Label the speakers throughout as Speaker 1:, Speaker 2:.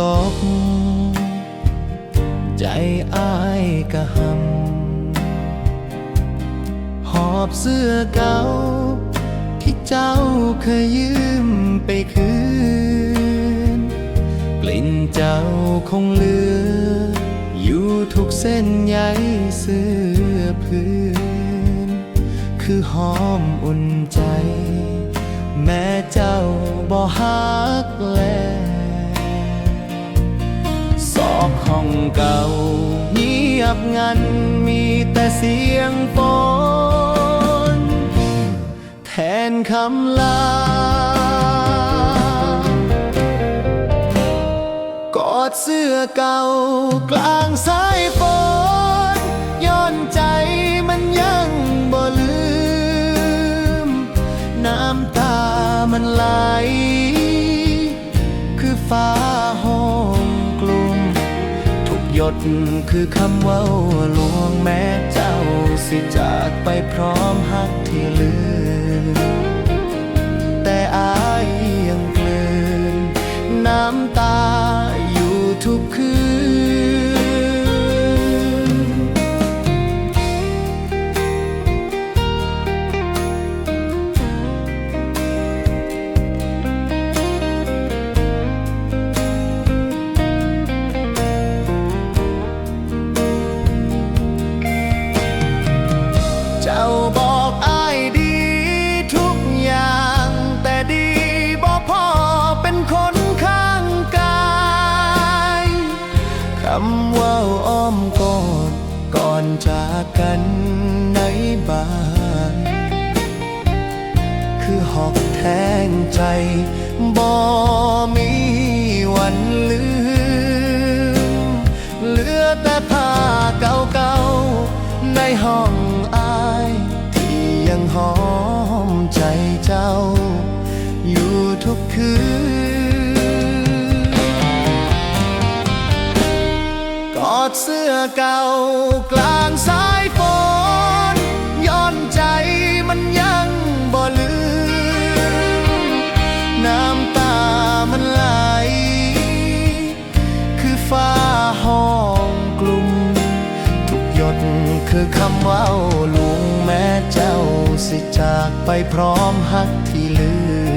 Speaker 1: ตก ใจอ้ายกะหำหอบเสื้อเก่า ที่เจ้าเคยยืมไปคืน กลิ่นเจ้าคงเหลือ อยู่ทุกเส้นใยเสื้อพื้น คือหอมอุ่น เก่าเงียบงันมีแต่เสียงฝนแทนคำลา กอดเสื้อเก่ากลางสายฝนย้อนใจมันยังบ่ลืม น้ำตามันไหล คือฟ้า ดคือคำเว่าลวงแม้เจ้าสิจากไปพร้อมหักที่ลืมแต่อาย เจ้าบอกอายดีทุกอย่าง แต่ดีบ่พอเป็นคนข้างกายคำว่าอ้อมกอดก่อนจากกันในบ้าน คือหอกแทงใจบ่มี คืน กอดเสื้อเก่ากลางสายฝนย้อนใจมันยังบ่ลืม น้ำตามันไหล คือฟ้าห้องกลุ่ม ทุกหยดคือคำเว่าลุงแม้เจ้าสิจากไปพร้อมหักที่ลืม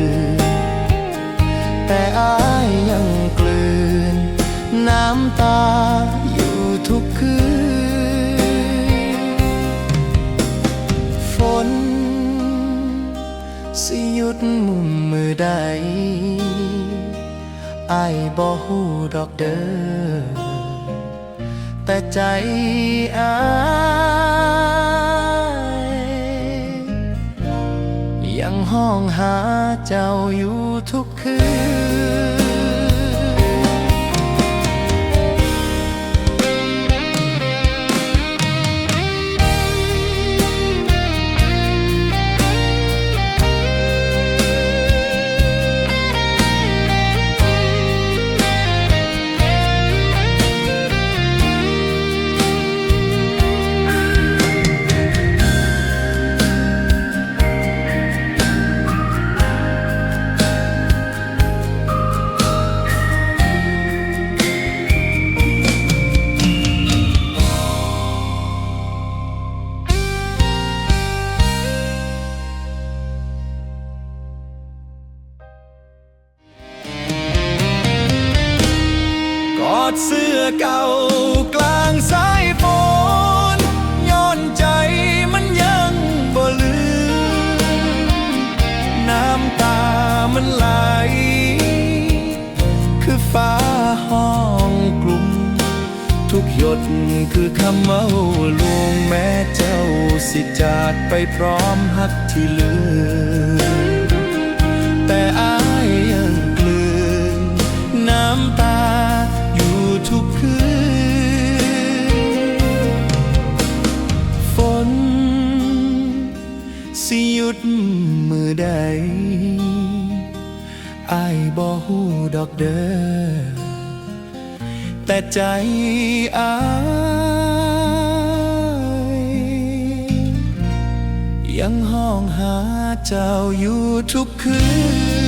Speaker 1: แต่อายยังกลืน น้ำตาอยู่ทุกคืน ฝน สิหยุดมุมมือใดอายบ่ฮู้ดอกเด้อแต่ใจอาย ยังห้องหาเจ้าอยู่ทุกคืน ดเสื้อเก่ากลางสายฝนย้อนใจมันยังบ่ลืม น้ำตามันไหล คือฟ้าห้องกลุ่ม ทุกหยดคือคำเมาลวงแม้เจ้าสิจากไปพร้อมหักที่เหลืม ฮู้ดอกเด้อแต่ใจอายยังห้องหาเจ้าอยู่ทุกคืน